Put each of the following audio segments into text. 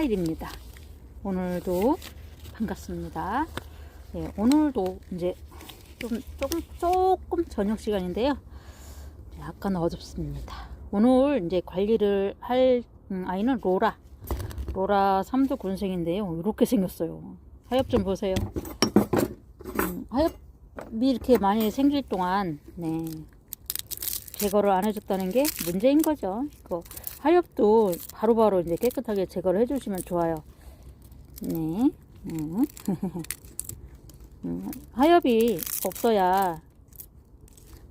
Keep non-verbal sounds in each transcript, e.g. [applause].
스마일입니다. 오늘도 반갑습니다. 네, 오늘도 이제 좀 조금 조금 저녁 시간인데요. 약간 어둡습니다. 오늘 이제 관리를 할 음, 아이는 로라. 로라 삼두 군생인데요. 이렇게 생겼어요. 하엽 좀 보세요. 음, 하엽이 이렇게 많이 생길 동안 네. 제거를 안 해줬다는 게 문제인 거죠. 그 하엽도 바로바로 이제 깨끗하게 제거를 해주시면 좋아요. 네. 음. [laughs] 음, 하엽이 없어야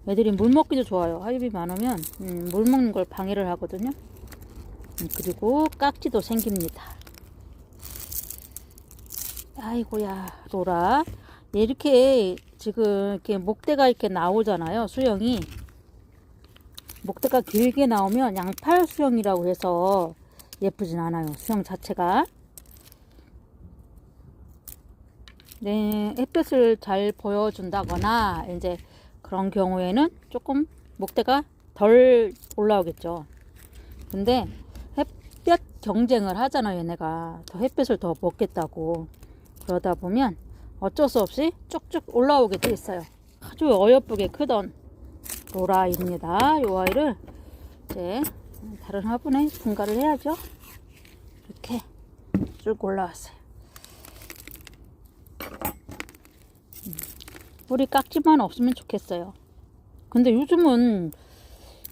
애들이 물 먹기도 좋아요. 하엽이 많으면 음, 물 먹는 걸 방해를 하거든요. 음, 그리고 깍지도 생깁니다. 아이고야, 로라. 얘 이렇게 지금 이렇게 목대가 이렇게 나오잖아요. 수영이. 목대가 길게 나오면 양팔 수영이라고 해서 예쁘진 않아요. 수영 자체가. 네, 햇볕을 잘 보여준다거나 이제 그런 경우에는 조금 목대가 덜 올라오겠죠. 근데 햇볕 경쟁을 하잖아요, 얘네가. 더 햇볕을 더 먹겠다고. 그러다 보면 어쩔 수 없이 쭉쭉 올라오게 돼 있어요. 아주 어여쁘게 크던 로라입니다. 이 아이를 이제 다른 화분에 분갈을 해야죠. 이렇게 쭉 올라왔어요. 음, 뿌리 깍지만 없으면 좋겠어요. 근데 요즘은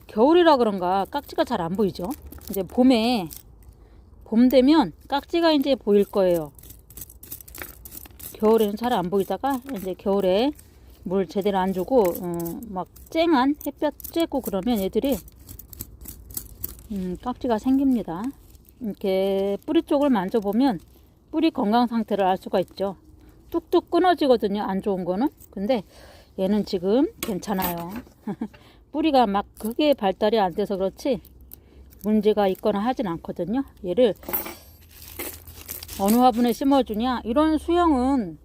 겨울이라 그런가 깍지가 잘 안 보이죠? 이제 봄에 봄 되면 깍지가 이제 보일 거예요. 겨울에는 잘 안 보이다가 이제 겨울에 물 제대로 안 주고 어, 막 쨍한 햇볕 쬐고 그러면 얘들이 음, 깍지가 생깁니다. 이렇게 뿌리 쪽을 만져보면 뿌리 건강 상태를 알 수가 있죠. 뚝뚝 끊어지거든요. 안 좋은 거는. 근데 얘는 지금 괜찮아요. [laughs] 뿌리가 막 크게 발달이 안 돼서 그렇지 문제가 있거나 하진 않거든요. 얘를 어느 화분에 심어주냐 이런 수영은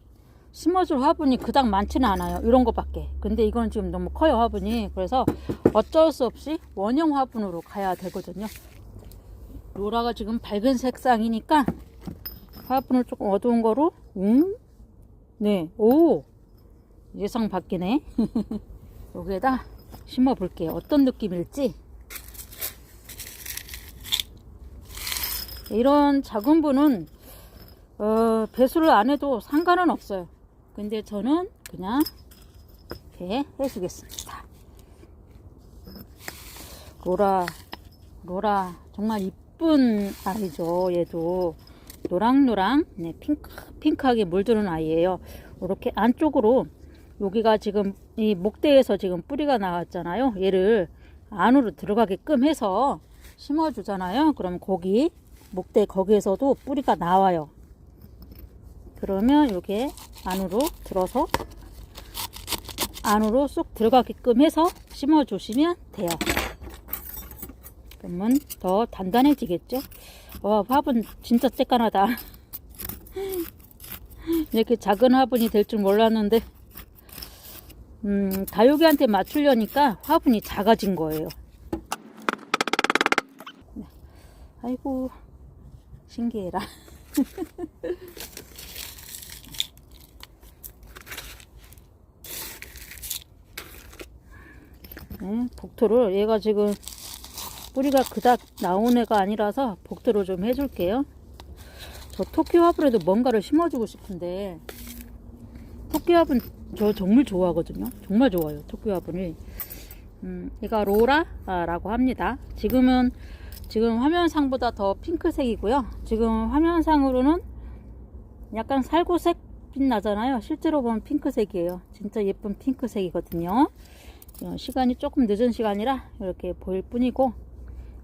심어줄 화분이 그닥 많지는 않아요. 이런 것밖에. 근데 이건 지금 너무 커요 화분이. 그래서 어쩔 수 없이 원형 화분으로 가야 되거든요. 로라가 지금 밝은 색상이니까 화분을 조금 어두운 거로 음? 네오! 예상 바뀌네. [laughs] 여기에다 심어 볼게요. 어떤 느낌일지. 이런 작은 분은 어, 배수를 안 해도 상관은 없어요. 근데 저는 그냥 이렇게 해주겠습니다. 로라, 로라, 정말 이쁜 아이죠. 얘도 노랑노랑, 네, 핑크, 핑크하게 물드는 아이예요. 이렇게 안쪽으로 여기가 지금 이 목대에서 지금 뿌리가 나왔잖아요. 얘를 안으로 들어가게끔 해서 심어주잖아요. 그럼 거기 목대 거기에서도 뿌리가 나와요. 그러면 이게 안으로 들어서 안으로 쏙 들어가게끔 해서 심어 주시면 돼요. 그러면 더 단단해지겠죠? 와, 화분 진짜 쬐깐하다. [laughs] 이렇게 작은 화분이 될 줄 몰랐는데, 음, 다육이한테 맞추려니까 화분이 작아진 거예요. 아이고, 신기해라. [laughs] 네, 복토를 얘가 지금 뿌리가 그닥 나온 애가 아니라서 복토를 좀 해줄게요. 저 토끼 화분에도 뭔가를 심어주고 싶은데 토끼 화분 저 정말 좋아하거든요. 정말 좋아요. 토끼 화분이. 음, 얘가 로라라고 합니다. 지금은 지금 화면상보다 더 핑크색이고요. 지금 화면상으로는 약간 살구색 빛 나잖아요. 실제로 보면 핑크색이에요. 진짜 예쁜 핑크색이거든요. 어, 시간이 조금 늦은 시간이라 이렇게 보일 뿐이고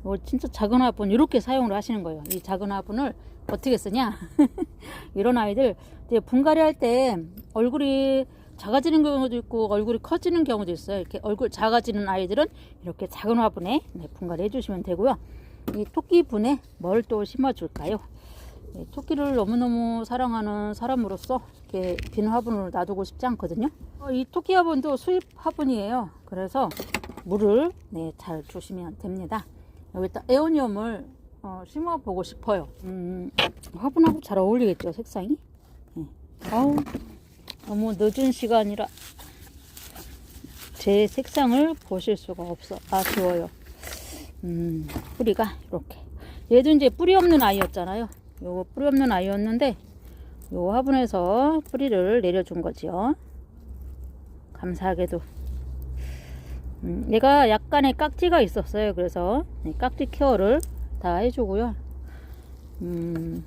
어, 진짜 작은 화분 이렇게 사용을 하시는 거예요. 이 작은 화분을 어떻게 쓰냐? [laughs] 이런 아이들 이제 분갈이 할 때 얼굴이 작아지는 경우도 있고 얼굴이 커지는 경우도 있어요. 이렇게 얼굴 작아지는 아이들은 이렇게 작은 화분에 네, 분갈이 해주시면 되고요. 이 토끼 분에 뭘 또 심어 줄까요? 네, 토끼를 너무너무 사랑하는 사람으로서 이렇게 빈 화분을 놔두고 싶지 않거든요. 어, 이 토끼 화분도 수입 화분이에요. 그래서 물을 네, 잘 주시면 됩니다. 여기다 에오니움을 어, 어, 심어보고 싶어요. 음, 화분하고 잘 어울리겠죠, 색상이? 네. 아우, 너무 늦은 시간이라 제 색상을 보실 수가 없어. 아쉬워요. 음, 뿌리가 이렇게. 얘도 이제 뿌리 없는 아이였잖아요. 요거 뿌리 없는 아이였는데, 요 화분에서 뿌리를 내려준 거지요. 감사하게도. 음, 얘가 약간의 깍지가 있었어요. 그래서 네, 깍지 케어를 다 해주고요. 음,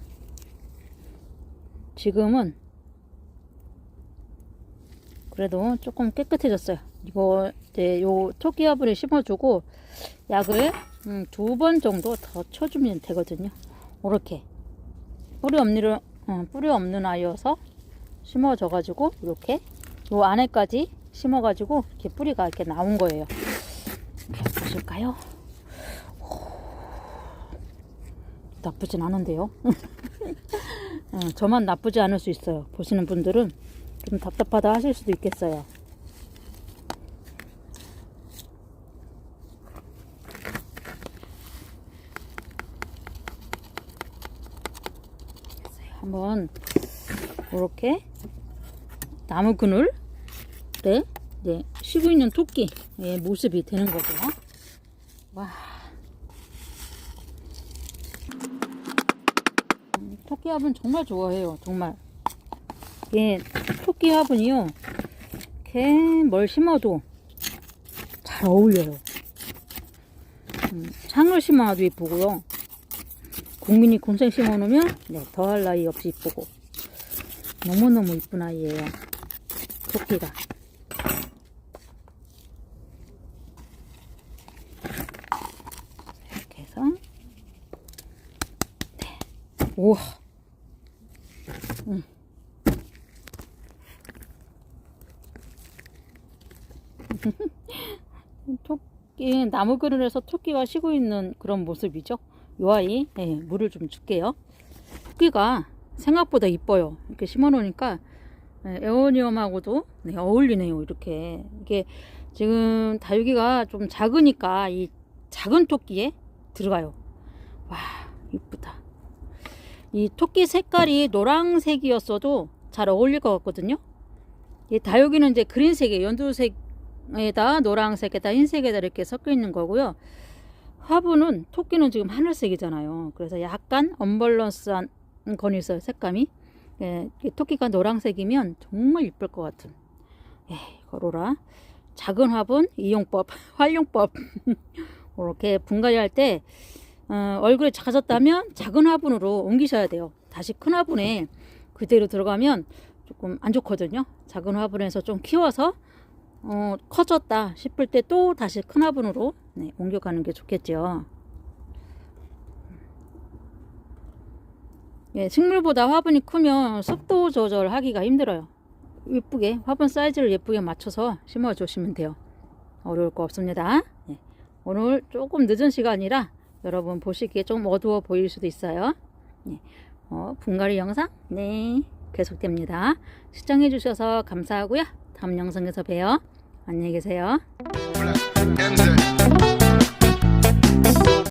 지금은 그래도 조금 깨끗해졌어요. 이거 이제 요 토끼 화분에 심어주고 약을 음, 두번 정도 더 쳐주면 되거든요. 이렇게 뿌리 없는 어, 뿌리 없는 아이여서 심어져 가지고 이렇게 요 안에까지 심어 가지고 이렇게 뿌리가 이렇게 나온 거예요. 보실까요? 나쁘진 않은데요. [laughs] 어, 저만 나쁘지 않을 수 있어요. 보시는 분들은 좀 답답하다 하실 수도 있겠어요. 한번 이렇게 나무 그늘에 이제 쉬고 있는 토끼의 모습이 되는 거죠. 와. 음, 토끼 화분 정말 좋아해요. 정말. 이게 토끼 화분이요. 이렇게 뭘 심어도 잘 어울려요. 음, 창을 심어도 이쁘고요. 국민이 곤생 심어 놓으면 네, 더할 나위 없이 이쁘고 너무너무 이쁜 아이예요. 토끼가. 이렇게 해서 네. 우와 음. [laughs] 토끼 나무 그늘에서 토끼가 쉬고 있는 그런 모습이죠. 요 아이 네, 물을 좀 줄게요. 토끼가 생각보다 이뻐요. 이렇게 심어 놓으니까 네, 에어니엄하고도 네, 어울리네요. 이렇게 이게 지금 다육이가 좀 작으니까 이 작은 토끼에 들어가요. 와 이쁘다. 이 토끼 색깔이 노란색이었어도 잘 어울릴 것 같거든요. 이 다육이는 이제 그린색에 연두색에다 노란색에다 흰색에다 이렇게 섞여 있는 거고요. 화분은 토끼는 지금 하늘색이잖아요. 그래서 약간 언밸런스한 건 있어요. 색감이. 예, 이 토끼가 노란색이면 정말 이쁠 것 같은. 예, 거로라. 작은 화분 이용법, [laughs] 활용법. [laughs] 이렇게 분갈이 할 때 어, 얼굴이 작아졌다면 작은 화분으로 옮기셔야 돼요. 다시 큰 화분에 그대로 들어가면 조금 안 좋거든요. 작은 화분에서 좀 키워서 어, 커졌다 싶을 때 또 다시 큰 화분으로 네, 옮겨가는 게 좋겠죠. 예, 식물보다 화분이 크면 습도 조절하기가 힘들어요. 예쁘게 화분 사이즈를 예쁘게 맞춰서 심어 주시면 돼요. 어려울 거 없습니다. 예, 오늘 조금 늦은 시간이라 여러분 보시기에 좀 어두워 보일 수도 있어요. 예, 어, 분갈이 영상 네 계속됩니다. 시청해 주셔서 감사하고요. 다음 영상에서 봬요. 안녕히 계세요.